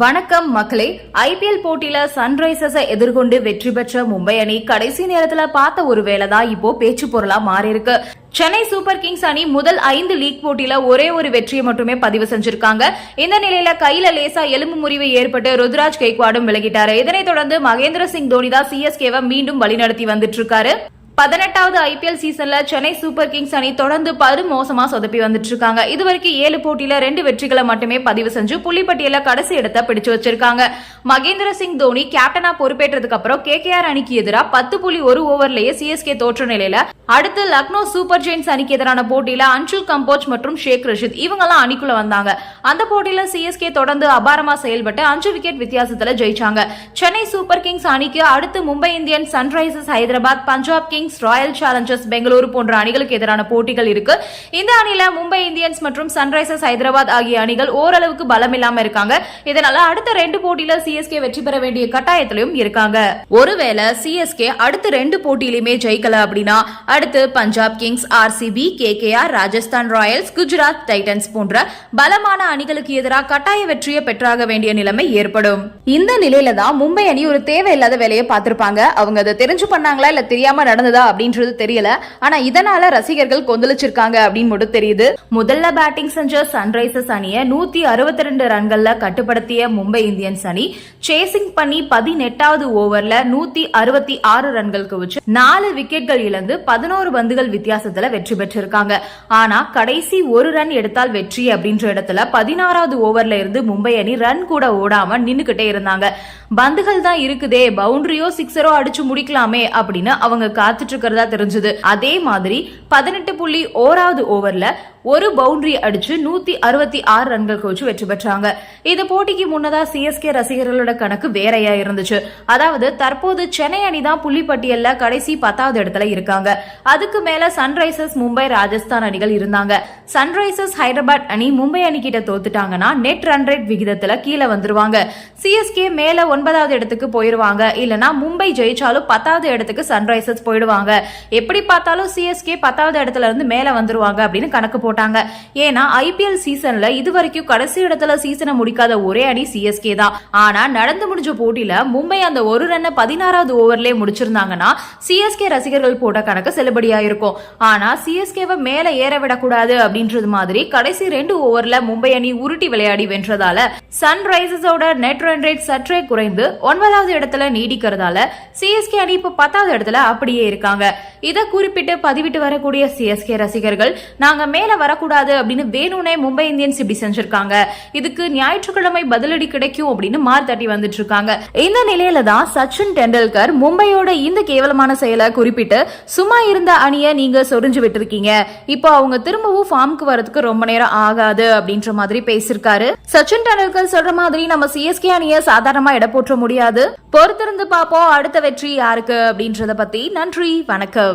வணக்கம் மக்களே ஐபிஎல் போட்டியில சன்ரைசர்ஸை எதிர்கொண்டு வெற்றி பெற்ற மும்பை அணி கடைசி நேரத்துல பார்த்த ஒரு வேலைதான் இப்போ பேச்சு பொருளா மாறி இருக்கு சென்னை சூப்பர் கிங்ஸ் அணி முதல் ஐந்து லீக் போட்டியில ஒரே ஒரு வெற்றியை மட்டுமே பதிவு செஞ்சிருக்காங்க. இந்த நிலையில கையில லேசா எலும்பு முறிவு ஏற்பட்டு ருத்ராஜ் கெய்க்வாடும் விலகிட்டாரு. இதனைத் தொடர்ந்து மகேந்திர சிங் தோனி தான் சிஎஸ்கேவை மீண்டும் வழிநடத்தி வந்துட்டு இருக்காரு. பதினெட்டாவது ஐபிஎல் சீசன்ல சென்னை சூப்பர் கிங்ஸ் அணி தொடர்ந்து படு மோசமா சொதப்பி வந்துட்டு இருக்காங்க இதுவரைக்கும் ஏழு போட்டியில ரெண்டு வெற்றிகளை மட்டுமே பதிவு செஞ்சு புள்ளிப்பட்டியல கடைசி இடத்தை பிடிச்சு வச்சிருக்காங்க. மகேந்திர சிங் தோனி கேப்டனா பொறுப்பேற்றதுக்கு அப்புறம் கேகேஆர் அணிக்கு எதிராக பத்து புள்ளி ஒரு ஓவர்லயே சிஎஸ்கே தோற்ற நிலையில அடுத்து லக்னோ சூப்பர் ஜெயின்ஸ் அணிக்கு எதிரான போட்டியில அன்சுல் கம்போஜ் மற்றும் ஷேக் ரஷித் இவங்கெல்லாம் அணிக்குள்ள வந்தாங்க. அந்த போட்டியில சிஎஸ்கே தொடர்ந்து அபாரமா செயல்பட்டு அஞ்சு விக்கெட் வித்தியாசத்துல ஜெயிச்சாங்க. சென்னை சூப்பர் கிங்ஸ் அணிக்கு அடுத்து Mumbai Indians Sunrisers Hyderabad Punjab Kings Royal Challengers Bengaluru போன்ற அணிகளுக்கு எதிரான போட்டிகள் இருக்கு. இந்த அணியில மும்பை இந்தியன்ஸ் மற்றும் சன்ரைசர்ஸ் ஹைதராபாத் ஆகிய அணிகள் ஓரளவுக்கு பலம் இல்லாம இருக்காங்க. இதனால அடுத்த ரெண்டு போட்டியில சிஎஸ்கே வெற்றி பெற வேண்டிய கட்டாயத்திலும் இருக்காங்க. ஒருவேளை சிஎஸ்கே அடுத்த ரெண்டு போட்டியிலுமே ஜெயிக்கல அப்படின்னா அடுத்து Punjab Kings RCB KKR Rajasthan Royals Gujarat Titans போன்ற பலமான அணிகளுக்கு எதிராக கட்டாய வெற்றியை பெற்றாக வேண்டிய நிலைமை ஏற்படும். இந்த நிலையில தான் மும்பை அணி ஒரு தேவையில்லாத வேலையை பார்த்திருப்பாங்க. அவங்க அதை தெரிஞ்சு பண்ணாங்களா இல்ல தெரியாம நடந்ததா அப்படின்றது தெரியல. ஆனா இதனால ரசிகர்கள் கொந்தளிச்சிருக்காங்க அப்படின்னு மட்டும் தெரியுது. முதல்ல பேட்டிங் செஞ்ச சன்ரைசர்ஸ் அணியை நூத்தி அறுபத்தி ரெண்டு ரன்கள்ல கட்டுப்படுத்திய மும்பை இந்தியன்ஸ் அணி சேசிங் பண்ணி பதினெட்டாவது ஓவர்ல நூத்தி அறுபத்தி ஆறு ரன்களுக்கு வச்சு நாலு விக்கெட்கள் இழந்து பதினோரு பந்துகள் வித்தியாசத்துல வெற்றி பெற்றிருக்காங்க. ஆனா கடைசி ஒரு ரன் எடுத்தால் வெற்றி அப்படின்ற இடத்துல பதினாறாவது ஓவர்ல இருந்து மும்பை அணி ரன் கூட ஓடாம நின்னுகிட்டே இருந்தாங்க. பந்துகள் தான் இருக்குதே பவுண்டரியோ சிக்ஸரோ அடிச்சு முடிக்கலாமே அப்படின்னு அவங்க காத்துட்டு இருக்கிறதா தெரிஞ்சது. அதே மாதிரி பதினெட்டு புள்ளி ஓராவது ஓவர்ல ஒரு பவுண்டரி அடிச்சு நூத்தி அறுபத்தி ஆறு ரன்களுக்கு வச்சு வெற்றி பெற்றாங்க. இந்த போட்டிக்கு முன்னதா சிஎஸ்கே ரசிகர்களோட கணக்கு வேறையா இருந்துச்சு. அதாவது தற்போது சென்னை அணி தான் புள்ளிப்பட்டியல்ல கடைசி பத்தாவது இடத்துல இருக்காங்க. அதுக்கு மேல சன்ரைசர்ஸ் மும்பை ராஜஸ்தான் அணிகள் இருந்தாங்க. சன்ரைசர்ஸ் ஹைதராபாத் அணி மும்பை அணி கிட்ட தோத்துட்டாங்கன்னா நெட் ரன் ரேட் விகிதத்துல கீழே வந்துருவாங்க. சிஎஸ்கே மேல ஒன்பதாவது இடத்துக்கு போயிருவாங்க. இல்லனா மும்பை ஜெயிச்சாலும் பத்தாவது இடத்துக்கு சன்ரைசர்ஸ் போயிடுவாங்க. வந்துருவாங்க எப்படி பார்த்தாலும் சிஎஸ்கே பத்தாவது இடத்துல இருந்து மேல வந்துருவாங்க அப்படின்னு கணக்கு போட்டாங்க. ஏன்னா ஐபிஎல் சீசன்ல இது வரைக்கும் கடைசி இடத்துல சீசனை முடிக்காத ஒரே அணி சிஎஸ்கே தான். ஆனா நடந்து முடிஞ்ச போட்டியில மும்பை அந்த ஒரு ரன்னை பதினாறாவது ஓவர்லயே முடிச்சிருந்தாங்கன்னா சிஎஸ்கே ரசிகர்கள் போட்ட கணக்கு செல்லுபடியா இருக்கும் ஆனா சிஎஸ்கேவை மேல ஏற விடக்கூடாது அப்படின்றது மாதிரி கடைசி ரெண்டு ஓவர்ல மும்பை அணி உருட்டி விளையாடி வென்றதால சன்ரைசர்ஸோட நெட் ரன் ரேட் சற்றே குறைந்து ஒன்பதாவது இடத்துல நீடிக்கிறதால சிஎஸ்கே அணி இப்ப பத்தாவது இடத்துல அப்படியே இருக்கு. இருக்காங்க இதை குறிப்பிட்டு பதிவிட்டு வரக்கூடிய சிஎஸ்கே ரசிகர்கள் நாங்க மேல வரக்கூடாது அப்படின்னு வேணும்னே மும்பை இந்தியன்ஸ் இப்படி செஞ்சிருக்காங்க. இதுக்கு ஞாயிற்றுக்கிழமை பதிலடி கிடைக்கும் அப்படின்னு மார் தட்டி வந்துட்டு இருக்காங்க இந்த நிலையில தான் சச்சின் டெண்டுல்கர் மும்பையோட இந்த கேவலமான செயலை குறிப்பிட்டு சும்மா இருந்த அணியை நீங்க சொரிஞ்சு விட்டுருக்கீங்க. இப்போ அவங்க திரும்பவும் ஃபார்முக்கு வரதுக்கு ரொம்ப நேரம் ஆகாது அப்படின்ற மாதிரி பேசியிருக்காரு. சச்சின் டெண்டுல்கர் சொல்ற மாதிரி நம்ம சிஎஸ்கே அணியை சாதாரணமா இட போற்ற முடியாது. பொறுத்திருந்து பார்ப்போம் அடுத்த வெற்றி யாருக்கு அப்படின்றத பத்தி. நன்றி வணக்கம்.